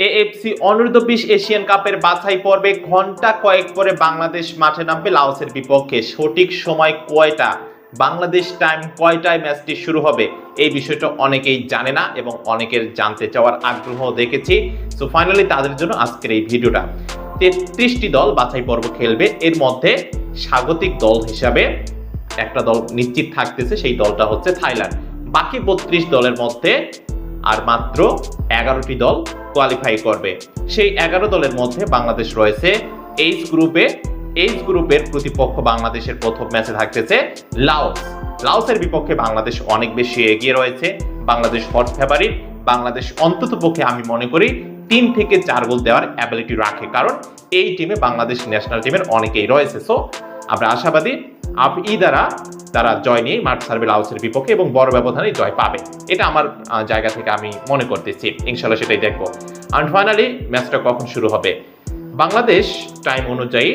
AFC অনূর্ধ্ব বিশ Asian কাপের বাছাই পর্বে ঘণ্টা কয়েক পরে বাংলাদেশ মাঠে নামবে লাওসের বিপক্ষে। সঠিক সময় কয়টা? বাংলাদেশ টাইম কয়টায় ম্যাচটি শুরু হবে? এই বিষয়টা অনেকেই জানে না এবং অনেকের জানতে চাওয়ার আগ্রহ দেখেছি। সো ফাইনালি তাদের জন্য আজকের এই ভিডিওটা। তেত্রিশটি দল বাছাই পর্ব খেলবে। এর মধ্যে স্বাগতিক দল হিসাবে একটা দল নিশ্চিত থাকতেছে, সেই দলটা হচ্ছে থাইল্যান্ড। বাকি বত্রিশ দলের মধ্যে আর মাত্র এগারোটি দল কোয়ালিফাই করবে। সেই এগারো দলের মধ্যে বাংলাদেশ রয়েছে এইচ গ্রুপে এইচ গ্রুপের প্রতিপক্ষ বাংলাদেশের প্রথম ম্যাচে থাকতেছে লাওস লাওসের বিপক্ষে বাংলাদেশ অনেক বেশি এগিয়ে রয়েছে। বাংলাদেশ হট ফেভারিট বাংলাদেশ অন্তত পক্ষে আমি মনে করি তিন থেকে চার গোল দেওয়ার অ্যাবিলিটি রাখে। কারণ এই টিমে বাংলাদেশ ন্যাশনাল টিমের অনেকেই রয়েছে। সো আমরা আশাবাদী, আপ ই দ্বারা তারা জয় নিয়ে মাঠ ছাড়বে লাওসের বিপক্ষে এবং বড় ব্যবধানে জয় পাবে। এটা আমার জায়গা থেকে আমি মনে করতেছি। ইনশাল্লাহ সেটাই দেখব। অ্যান্ড ফাইনালি ম্যাচটা কখন শুরু হবে? বাংলাদেশ টাইম অনুযায়ী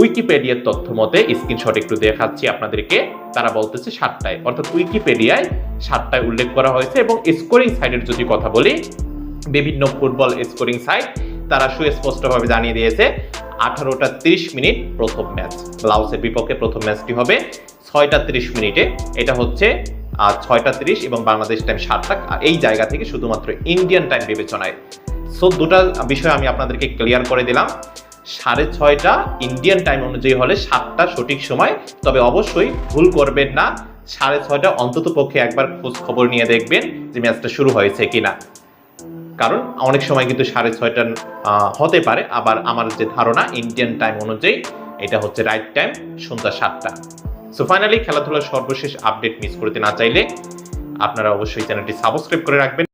উইকিপিডিয়ার তথ্য মতে স্ক্রিনশট একটু দেখাচ্ছি আপনাদেরকে। তারা বলতেছে সাতটায়। অর্থাৎ উইকিপিডিয়ায় সাতটায় উল্লেখ করা হয়েছে এবং স্কোরিং সাইডের যদি কথা বলি, বিভিন্ন ফুটবল স্কোরিং সাইট তারা সুস্পষ্টভাবে জানিয়ে দিয়েছে, আঠারোটা তিরিশ মিনিট প্রথম ম্যাচ লাউসের বিপক্ষে প্রথম ম্যাচটি হবে। ছয়টা তিরিশ মিনিটে। এটা হচ্ছে ছয়টা তিরিশ এবং বাংলাদেশ টাইম সাতটা এই জায়গা থেকে শুধুমাত্র ইন্ডিয়ান টাইম বিবেচনায়। সো দুটা বিষয় আমি আপনাদেরকে ক্লিয়ার করে দিলাম। সাড়ে ছয়টা ইন্ডিয়ান টাইম অনুযায়ী হলে সাতটা সঠিক সময়। তবে অবশ্যই ভুল করবেন না। সাড়ে ছয়টা অন্তত পক্ষে একবার খোঁজ খবর নিয়ে দেখবেন যে ম্যাচটা শুরু হয়েছে কিনা। কারণ অনেক সময় কিন্তু সাড়ে ছয়টা হতে পারে। আবার আমার যে ধারণা ইন্ডিয়ান টাইম অনুযায়ী এটা হচ্ছে রাইট টাইম সন্ধ্যা সাতটা। সো ফাইনালি খেলাধুলার সর্বশেষ আপডেট মিস করতে না চাইলে আপনারা অবশ্যই চ্যানেলটি সাবস্ক্রাইব করে রাখবেন।